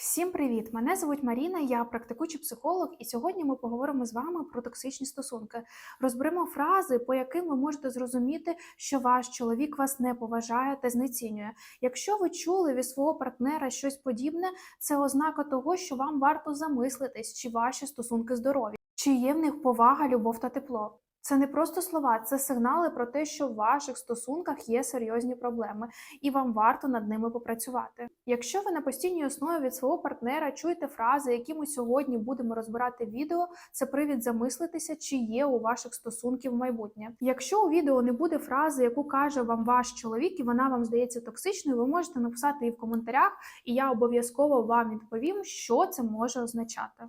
Всім привіт! Мене звуть Маріна, я практикуючий психолог, і сьогодні ми поговоримо з вами про токсичні стосунки. Розберемо фрази, по яким ви можете зрозуміти, що ваш чоловік вас не поважає та знецінює. Якщо ви чули від свого партнера щось подібне, це ознака того, що вам варто замислитись, чи ваші стосунки здорові, чи є в них повага, любов та тепло. Це не просто слова, це сигнали про те, що в ваших стосунках є серйозні проблеми, і вам варто над ними попрацювати. Якщо ви на постійній основі від свого партнера чуєте фрази, які ми сьогодні будемо розбирати відео, це привід замислитися, чи є у ваших стосунків майбутнє. Якщо у відео не буде фрази, яку каже вам ваш чоловік, і вона вам здається токсичною, ви можете написати її в коментарях, і я обов'язково вам відповім, що це може означати.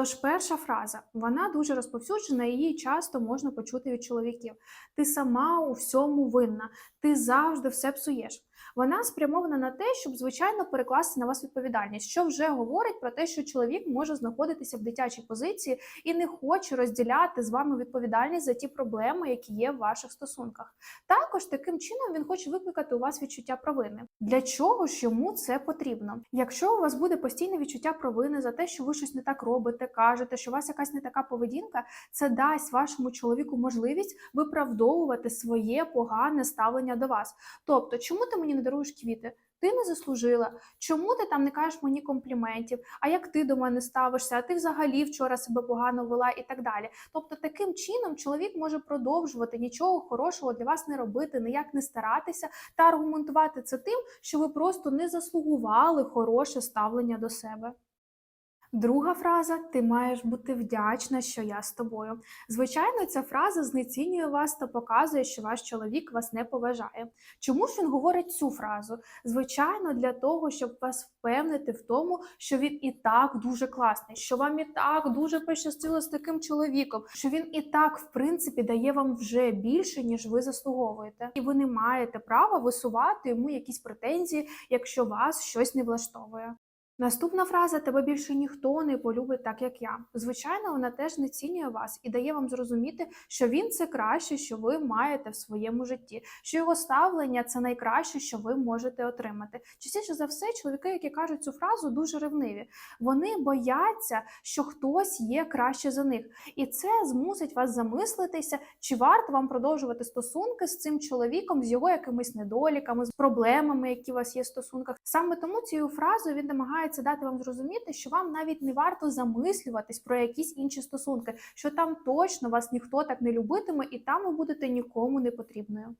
Тож перша фраза, вона дуже розповсюджена, її часто можна почути від чоловіків. Ти сама у всьому винна, ти завжди все псуєш. Вона спрямована на те, щоб звичайно перекласти на вас відповідальність, що вже говорить про те, що чоловік може знаходитися в дитячій позиції і не хоче розділяти з вами відповідальність за ті проблеми, які є в ваших стосунках. Також таким чином він хоче викликати у вас відчуття провини. Для чого ж йому це потрібно? Якщо у вас буде постійне відчуття провини за те, що ви щось не так робите, кажете, що у вас якась не така поведінка, це дасть вашому чоловіку можливість виправдовувати своє погане ставлення до вас. Тобто, чому ти мені не даруєш квіти? Ти не заслужила. Чому ти там не кажеш мені компліментів? А як ти до мене ставишся? А ти взагалі вчора себе погано вела і так далі. Тобто, таким чином чоловік може продовжувати нічого хорошого для вас не робити, ніяк не старатися та аргументувати це тим, що ви просто не заслугували хороше ставлення до себе. Друга фраза ти маєш бути вдячна, що я з тобою. Звичайно, ця фраза знецінює вас та показує, що ваш чоловік вас не поважає. Чому ж він говорить цю фразу? Звичайно, для того, щоб вас впевнити в тому, що він і так дуже класний, що вам і так дуже пощастило з таким чоловіком, що він і так, в принципі, дає вам вже більше, ніж ви заслуговуєте, і ви не маєте права висувати йому якісь претензії, якщо вас щось не влаштовує. Наступна фраза тебе більше ніхто не полюбить так, як я. Звичайно, вона теж не цінює вас і дає вам зрозуміти, що він це краще, що ви маєте в своєму житті, що його ставлення це найкраще, що ви можете отримати. Частіше за все, чоловіки, які кажуть цю фразу, дуже ревниві. Вони бояться, що хтось є краще за них, і це змусить вас замислитися, чи варто вам продовжувати стосунки з цим чоловіком, з його якимись недоліками, з проблемами, які у вас є в стосунках. Саме тому цією фразою він намагається намагається дати вам зрозуміти, що вам навіть не варто замислюватись про якісь інші стосунки, що там точно вас ніхто так не любитиме, і там ви будете нікому не потрібною.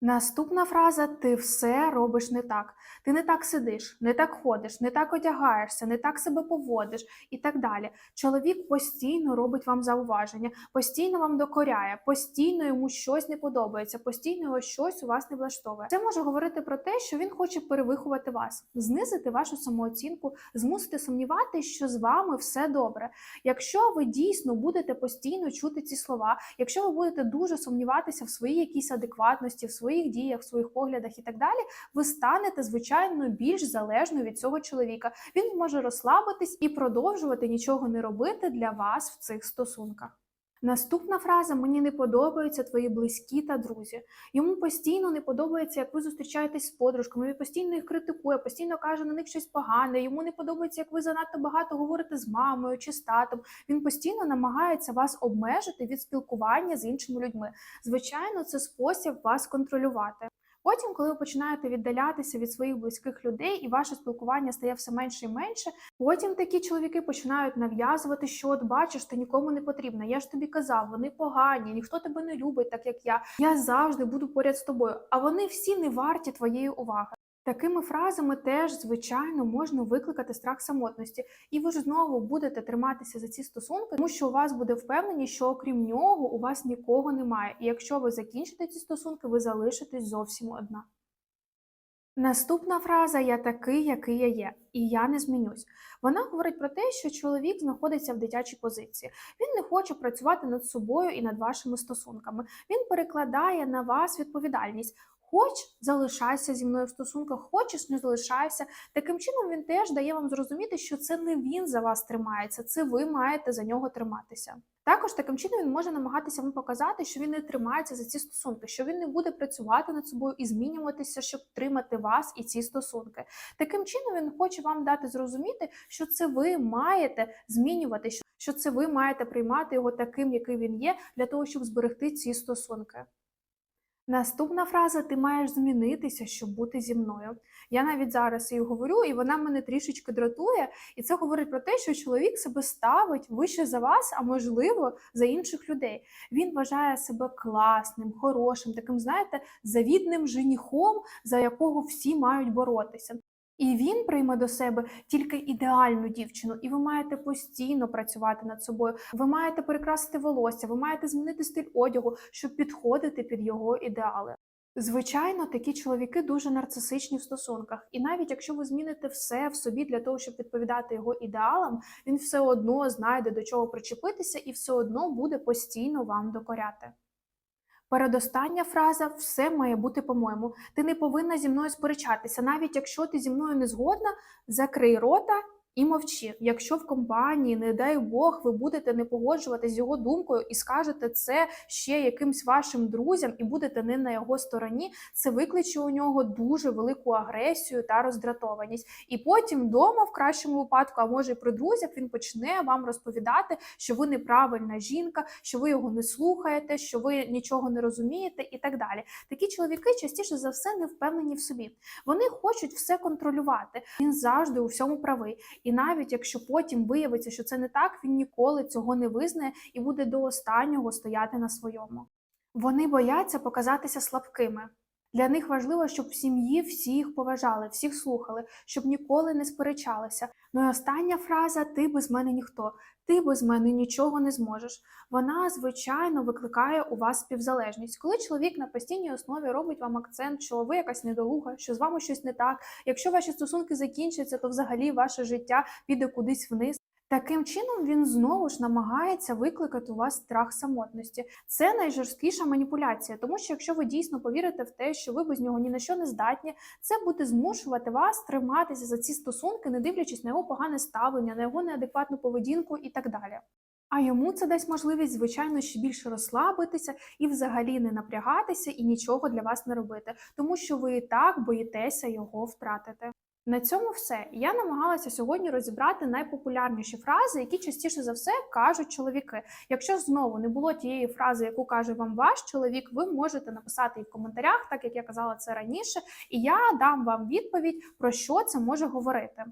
Наступна фраза ти все робиш не так. Ти не так сидиш, не так ходиш, не так одягаєшся, не так себе поводиш і так далі. Чоловік постійно робить вам зауваження, постійно вам докоряє, постійно йому щось не подобається, постійно його щось у вас не влаштовує. Це може говорити про те, що він хоче перевиховати вас, знизити вашу самооцінку, змусити сумніватися, що з вами все добре. Якщо ви дійсно будете постійно чути ці слова, якщо ви будете дуже сумніватися в своїй якійсь адекватності, в своїй своїх діях, в своїх поглядах і так далі, ви станете звичайно більш залежною від цього чоловіка. Він може розслабитись і продовжувати нічого не робити для вас в цих стосунках. Наступна фраза мені не подобаються твої близькі та друзі. Йому постійно не подобається, як ви зустрічаєтесь з подружками. Він постійно їх критикує, постійно каже на них щось погане. Йому не подобається, як ви занадто багато говорите з мамою чи з татом. Він постійно намагається вас обмежити від спілкування з іншими людьми. Звичайно, це спосіб вас контролювати. Потім, коли ви починаєте віддалятися від своїх близьких людей, і ваше спілкування стає все менше і менше, потім такі чоловіки починають нав'язувати, що от бачиш, ти нікому не потрібна. Я ж тобі казав, вони погані, ніхто тебе не любить, так як я. Я завжди буду поряд з тобою. А вони всі не варті твоєї уваги. Такими фразами теж, звичайно, можна викликати страх самотності, і ви ж знову будете триматися за ці стосунки, тому що у вас буде впевненість, що окрім нього у вас нікого немає. І якщо ви закінчите ці стосунки, ви залишитесь зовсім одна. Наступна фраза я такий, який я є, і я не змінюсь. Вона говорить про те, що чоловік знаходиться в дитячій позиції. Він не хоче працювати над собою і над вашими стосунками. Він перекладає на вас відповідальність. Хоч залишайся зі мною в стосунках, хочеш не залишайся. Таким чином він теж дає вам зрозуміти, що це не він за вас тримається, це ви маєте за нього триматися. Також таким чином він може намагатися вам показати, що він не тримається за ці стосунки, що він не буде працювати над собою і змінюватися, щоб тримати вас і ці стосунки. Таким чином він хоче вам дати зрозуміти, що це ви маєте змінювати, що- це ви маєте приймати його таким, який він є, для того, щоб зберегти ці стосунки. Наступна фраза ти маєш змінитися, щоб бути зі мною. Я навіть зараз її говорю, і вона мене трішечки дратує. І це говорить про те, що чоловік себе ставить вище за вас, а можливо за інших людей. Він вважає себе класним, хорошим, таким, знаєте, завідним женіхом, за якого всі мають боротися. І він прийме до себе тільки ідеальну дівчину, і ви маєте постійно працювати над собою. Ви маєте перекрасити волосся, ви маєте змінити стиль одягу, щоб підходити під його ідеали. Звичайно, такі чоловіки дуже нарцисичні в стосунках, і навіть якщо ви зміните все в собі для того, щоб відповідати його ідеалам, він все одно знайде до чого причепитися і все одно буде постійно вам докоряти. Передостання фраза все має бути по-моєму. Ти не повинна зі мною сперечатися. Навіть якщо ти зі мною не згодна, закрий рота і мовчи. Якщо в компанії, не дай Бог, ви будете не погоджуватися з його думкою і скажете це ще якимсь вашим друзям, і будете не на його стороні, це викличе у нього дуже велику агресію та роздратованість. І потім вдома, в кращому випадку, а може і при друзях, він почне вам розповідати, що ви неправильна жінка, що ви його не слухаєте, що ви нічого не розумієте, і так далі. Такі чоловіки частіше за все не впевнені в собі. Вони хочуть все контролювати. Він завжди у всьому правий. І навіть якщо потім виявиться, що це не так, він ніколи цього не визнає і буде до останнього стояти на своєму. Вони бояться показатися слабкими. Для них важливо, щоб в сім'ї всі їх поважали, всіх слухали, щоб ніколи не сперечалися. Ну і остання фраза ти без мене ніхто, ти без мене нічого не зможеш. Вона, звичайно, викликає у вас співзалежність. Коли чоловік на постійній основі робить вам акцент, що ви якась недолуга, що з вами щось не так. Якщо ваші стосунки закінчаться, то взагалі ваше життя піде кудись вниз. Таким чином він знову ж намагається викликати у вас страх самотності. Це найжорсткіша маніпуляція, тому що якщо ви дійсно повірите в те, що ви без нього ні на що не здатні, це буде змушувати вас триматися за ці стосунки, не дивлячись на його погане ставлення, на його неадекватну поведінку і так далі. А йому це дасть можливість, звичайно, ще більше розслабитися і взагалі не напрягатися і нічого для вас не робити, тому що ви і так боїтеся його втратити. На цьому все. Я намагалася сьогодні розібрати найпопулярніші фрази, які частіше за все кажуть чоловіки. Якщо знову не було тієї фрази, яку каже вам ваш чоловік, ви можете написати її в коментарях, так як я казала це раніше, і я дам вам відповідь, про що це може говорити.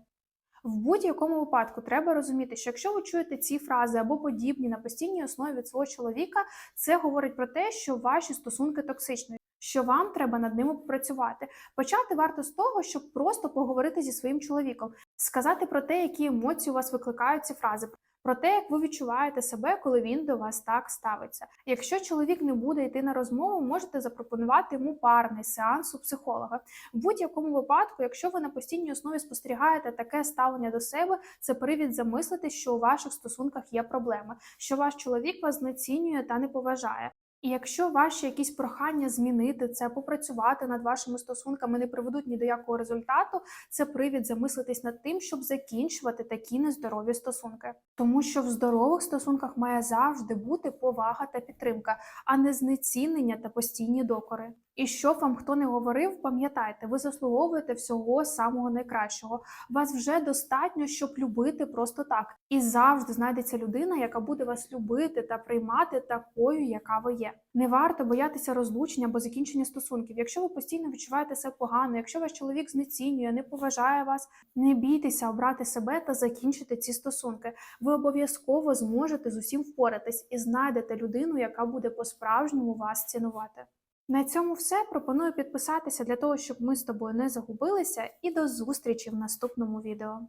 В будь-якому випадку треба розуміти, що якщо ви чуєте ці фрази або подібні на постійній основі від свого чоловіка, це говорить про те, що ваші стосунки токсичні, що вам треба над ними попрацювати. Почати варто з того, щоб просто поговорити зі своїм чоловіком, сказати про те, які емоції у вас викликають ці фрази. Про те, як ви відчуваєте себе, коли він до вас так ставиться. Якщо чоловік не буде йти на розмову, можете запропонувати йому парний сеанс у психолога. В будь-якому випадку, якщо ви на постійній основі спостерігаєте таке ставлення до себе, це привід замислити, що у ваших стосунках є проблеми, що ваш чоловік вас знецінює та не поважає. І якщо ваші якісь прохання змінити це, попрацювати над вашими стосунками не приведуть ні до якого результату, це привід замислитись над тим, щоб закінчувати такі нездорові стосунки. Тому що в здорових стосунках має завжди бути повага та підтримка, а не знецінення та постійні докори. І що вам хто не говорив, пам'ятайте, ви заслуговуєте всього самого найкращого. Вас вже достатньо, щоб любити просто так. І завжди знайдеться людина, яка буде вас любити та приймати такою, яка ви є. Не варто боятися розлучення або закінчення стосунків. Якщо ви постійно відчуваєте себе погано, якщо ваш чоловік знецінює, не поважає вас, не бійтеся обрати себе та закінчити ці стосунки. Ви обов'язково зможете з усім впоратись і знайдете людину, яка буде по-справжньому вас цінувати. На цьому все. Пропоную підписатися для того, щоб ми з тобою не загубилися, і до зустрічі в наступному відео.